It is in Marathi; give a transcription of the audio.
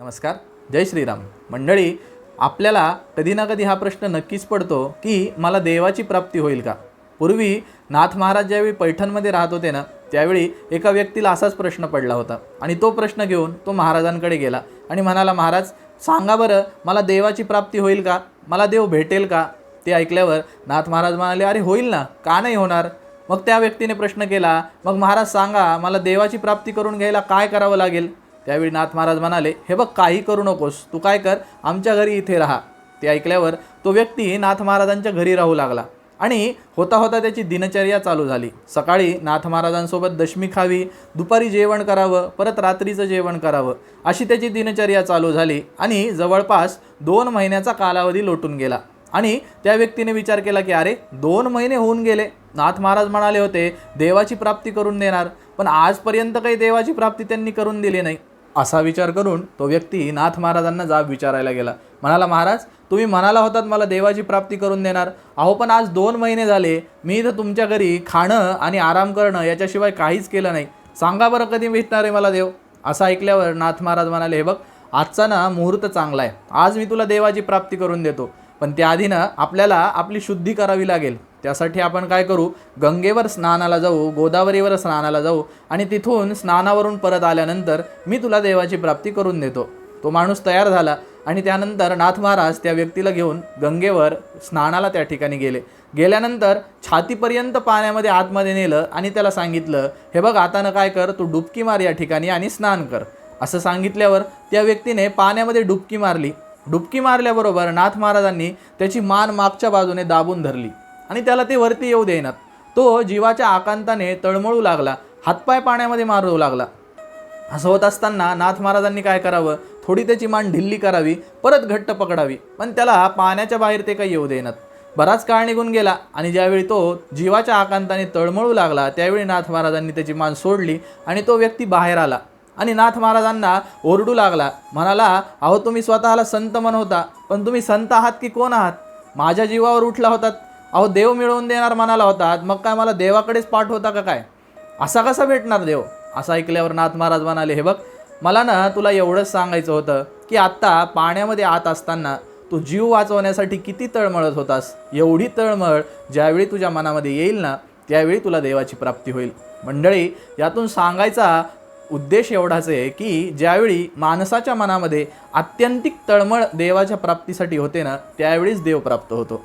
नमस्कार जय श्रीराम. मंडळी आपल्याला कधी ना कधी हा प्रश्न नक्कीच पडतो की मला देवाची प्राप्ती होईल का? पूर्वी नाथ महाराज ज्यावेळी पैठणमध्ये राहत होते ना त्यावेळी एका व्यक्तीला असाच प्रश्न पडला होता. आणि तो प्रश्न घेऊन तो महाराजांकडे गेला आणि म्हणाला महाराज सांगा बरं मला देवाची प्राप्ती होईल का? मला देव भेटेल का? ते ऐकल्यावर नाथ महाराज म्हणाले अरे होईल ना. का नाही होणार? मग त्या व्यक्तीने प्रश्न केला मग महाराज सांगा मला देवाची प्राप्ती करून घ्यायला काय करावं लागेल? त्यावेळी नाथ महाराज म्हणाले हे बघ काही करू नकोस. तू काय कर? आमच्या घरी इथे राहा. ते ऐकल्यावर तो व्यक्ती नाथ महाराजांच्या घरी राहू लागला आणि होता होता त्याची दिनचर्या चालू झाली. सकाळी नाथ महाराजांसोबत दशमी खावी दुपारी जेवण करावं परत रात्रीचं जेवण करावं अशी त्याची दिनचर्या चालू झाली आणि जवळपास दोन महिन्याचा कालावधी लोटून गेला. आणि त्या व्यक्तीने विचार केला की अरे दोन महिने होऊन गेले. नाथ महाराज म्हणाले होते देवाची प्राप्ती करून देणार पण आजपर्यंत काही देवाची प्राप्ती त्यांनी करून दिली नाही. असा विचार करून तो व्यक्ती नाथ महाराजांना जाब विचारायला गेला. म्हणाला महाराज तुम्ही म्हणाला होतात मला देवाची प्राप्ती करून देणार. अहो पण आज दोन महिने झाले. मी इथं तुमच्या घरी खाणं आणि आराम करणं याच्याशिवाय काहीच केलं नाही. सांगा बरं कधी भेटणार आहे मला देव. असं ऐकल्यावर नाथ महाराज म्हणाले हे बघ आजचा ना मुहूर्त चांगला आहे. आज मी तुला देवाची प्राप्ती करून देतो. पण त्याआधी ना आपल्याला आपली शुद्धी करावी लागेल. त्यासाठी आपण काय करू? गंगेवर स्नानाला जाऊ गोदावरीवर स्नानाला जाऊ आणि तिथून स्नानावरून परत आल्यानंतर मी तुला देवाची प्राप्ती करून देतो. तो माणूस तयार झाला आणि त्यानंतर नाथ महाराज त्या व्यक्तीला घेऊन गंगेवर स्नानाला त्या ठिकाणी गेले. गेल्यानंतर छातीपर्यंत पाण्यामध्ये आतमध्ये नेलं आणि त्याला सांगितलं हे बघ आतानं काय कर तू डुबकी मार या ठिकाणी आणि स्नान कर. असं सांगितल्यावर त्या व्यक्तीने पाण्यामध्ये डुबकी मारली. डुबकी मारल्याबरोबर नाथ महाराजांनी त्याची मान मागच्या बाजूने दाबून धरली. आणि त्याला ते वरती येऊ देईनात. तो जीवाच्या आकांताने तळमळू लागला हातपाय पाण्यामध्ये मारू लागला. असं होत असताना नाथ महाराजांनी काय करावं? थोडी त्याची मान ढिल्ली करावी परत घट्ट पकडावी. पण त्याला पाण्याच्या बाहेर ते काही येऊ देईनात. बराच काळ निघून गेला आणि ज्यावेळी तो जीवाच्या आकांताने तळमळू लागला त्यावेळी नाथ महाराजांनी त्याची मान सोडली आणि तो व्यक्ती बाहेर आला. आणि नाथ महाराजांना ओरडू लागला म्हणाला अहो तुम्ही स्वतःला संत म्हणवता पण तुम्ही संत आहात की कोण आहात? माझ्या जीवावर उठला होतात. अहो देव मिळवून देणार म्हणाला होतात मग काय मला देवाकडेच पाठ होता का काय? असा कसा भेटणार देव? असं ऐकल्यावर नाथ महाराज म्हणाले हे बघ मला ना तुला एवढंच सांगायचं होतं की आत्ता पाण्यामध्ये आत असताना तू जीव वाचवण्यासाठी किती तळमळत होतास. एवढी तळमळ ज्यावेळी तुझ्या मनामध्ये येईल ना त्यावेळी तुला देवाची प्राप्ती होईल. मंडळी यातून सांगायचा उद्देश एवढाच आहे की ज्यावेळी माणसाच्या मनामध्ये आत्यंतिक तळमळ देवाच्या प्राप्तीसाठी होते ना त्यावेळीच देव प्राप्त होतो.